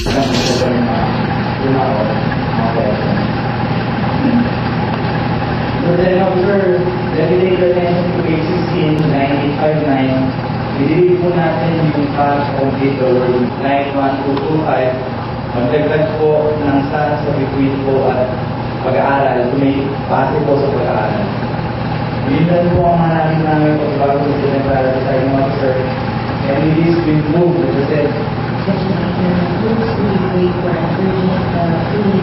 So then after regulated NSP cases in 1959, nililid po natin yung path of the door 91225. Magdagdag po ng sana sa between po at pag-aaral. So may pase po sa pag-aaral. Bilan po ang hanapin namin pagbago sa General Design Officer and it is with move, as I said, Groups to be great for the free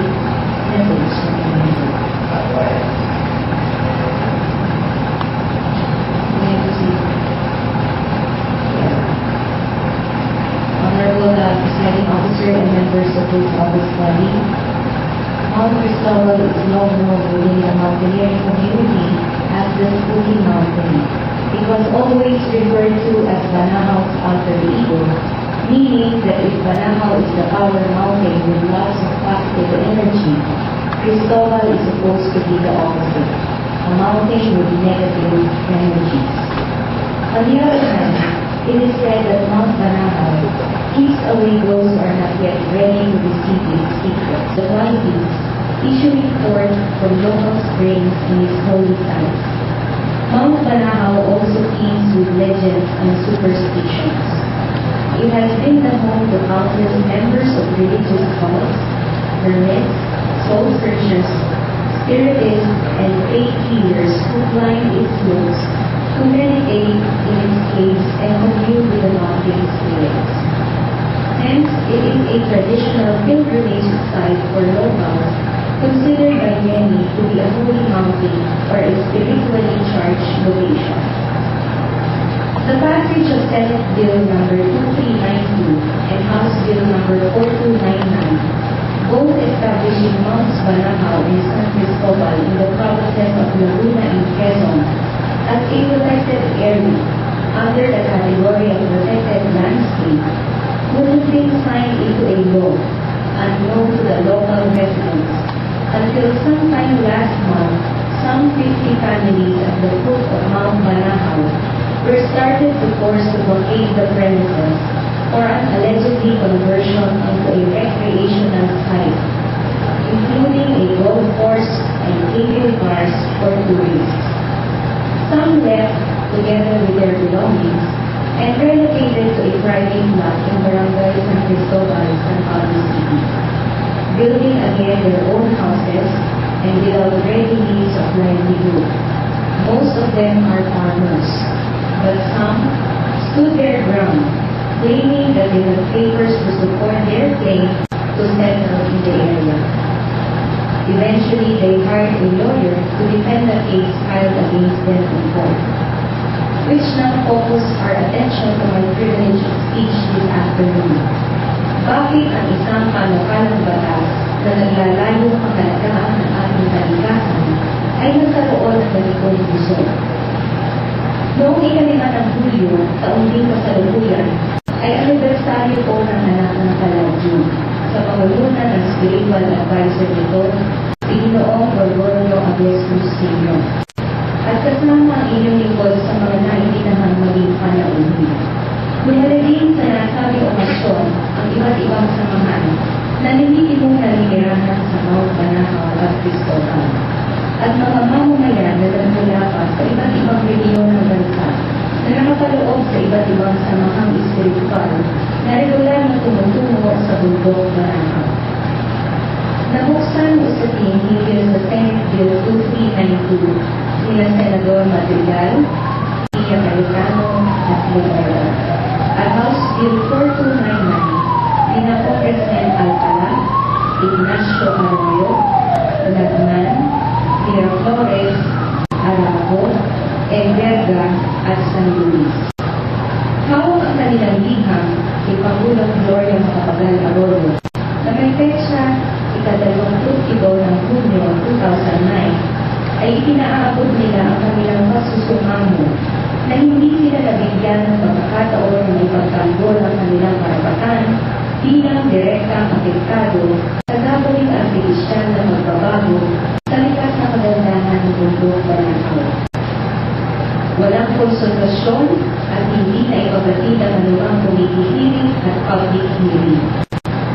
methods of community. uh, May I proceed? Honorable uh, Presiding Officer and members of this August body, Mount Cristobal is known more within the mountaineering community as the Spooky Mountain. It was always referred to as Banahao's alter ego, meaning that if Banahao is the power mountain with lots of positive energy, Cristobal is supposed to be the opposite, a mountain with negative energies. On the other hand, it is said that Mount Banahao keeps away those who are not yet ready to receive its secrets, the qualities issuing forth from local springs in its holy sites. Mount Banahao also teems with legends and superstitions. It has been the home to countless members of religious cults, hermits, soul searchers, spiritists, and faith healers who climb its slopes to meditate in its caves and commune with the mountain spirits. Hence, it is a traditional pilgrimage site for locals, considered by many to be a holy mountain or a spiritually charged location. The passage of Senate Bill number 2392 and House Bill number 4299, both establishing Mount Banahao and San Cristobal in the provinces of Laguna and Quezon as a protected area under the category of protected landscape would have been signed into a law unknown to the local residents until sometime last month some 50 families at the foot of Mount Banahao were started to force to blockade the premises for an allegedly conversion into a recreational site, including a golf course and cable cars for tourists. Some left together with their belongings and relocated to a private lot in Barangay San Cristobal, San Pablo City, building again their own houses and without ready means of livelihood. Most of them are farmers, but some stood their ground, claiming that they had papers to support their claim to settle in the area. Eventually, they hired a lawyer to defend the case filed against them in court. Which now focus our attention to my privileged speech this afternoon. Bakit ang isang panukalang batas na naglalayo ang kalagahan ng ating kalikasan ay nagkaroon ng ganitong gusto? Noong ikalima ng Hulyo, taong din kasalukuyan, ay anibersaryo po ng anak ng Kaladyo sa pangulunan ng spiritual advisor nito, Pinoong Gregorio Augustus Sr. At kasama ang inyong lingkod sa mga naitinahang maging panauhin. Nilalagin sa nasabing okasyon ang iba't ibang samahan na nilitimong naninirahan sa Mount Banahao at Cristobal at mga mamamayan na nagmula pa sa iba't ibang rehiyon ng bansa na nakapaloob sa iba't ibang samahang espiritual na regular na tumutungo sa bundok Banahao. Nabuksan usapin hinggil sa Senate Bill 2392 nila Senador Madrigal, Pia Cayetano at Lumera. At House Bill 4299 nila Congressman Alcala, Ignacio Arroyo, Lagman, Pia Flores, Arago, Enverga at San Luis. Gloria Macapagal Arroyo na may petsa ikadalawang ibaw ng Hunyo 2009 ay itinaabot nila ang kanilang kasusumamo na hindi sila nabigyan ng pagkakataon na ipagtanggol ang kanilang karapatan bilang direktang apektado pagkita ng luang kumikisilis at public hearing.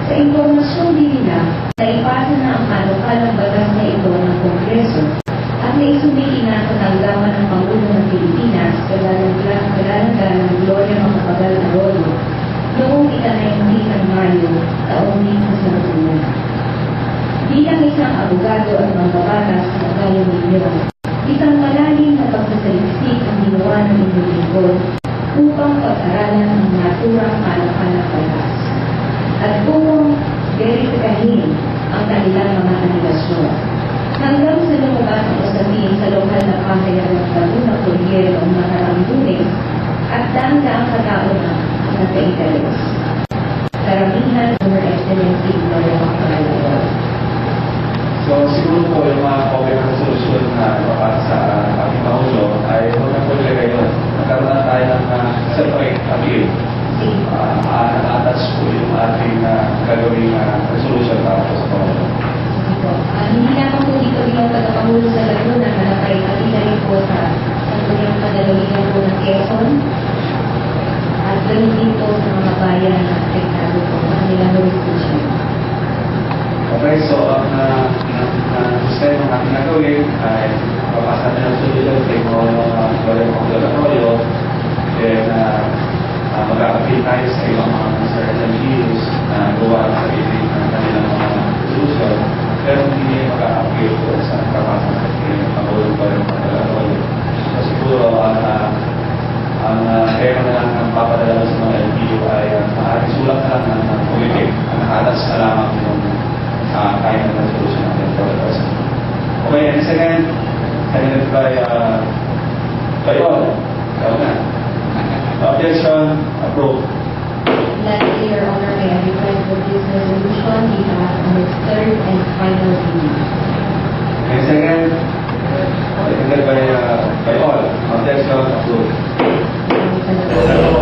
Sa impormasyon din na, naipasa na ang kalukalang batas na ito ng Kongreso at naisumiti na sa tanggapan ng Pangulo ng Pilipinas sa kalalanda ng Gloria Macapagal Arroyo noong ikanayang ng Mayo taong 1990. Bilang isang abogado at mambabatas sa kayo ninyo, isang malalim na pagsasaliksik ang ginawa ng inyong lingkod upang pag-aralan ang naturang pananampalataya at upang verifikahin ang kanilang mga anilasyon. Hanggang sa lumabas ang usapin sa lokal na pahayag ng Laguna Cordillero ng nakaraang lunes at daang-daang kataon na sa guys. So, ang uh, na-describe ng aking nagawin ay papasa na ng solution kay mo gawin ng laboratorio. Then, uh, mag-a-appeal tayo sa ibang mga concern and views na gawa ng sarili Kayo, ikaw na. Objection, approved. Lastly, Your Honor, I request that this resolution be on its third and final reading. And second,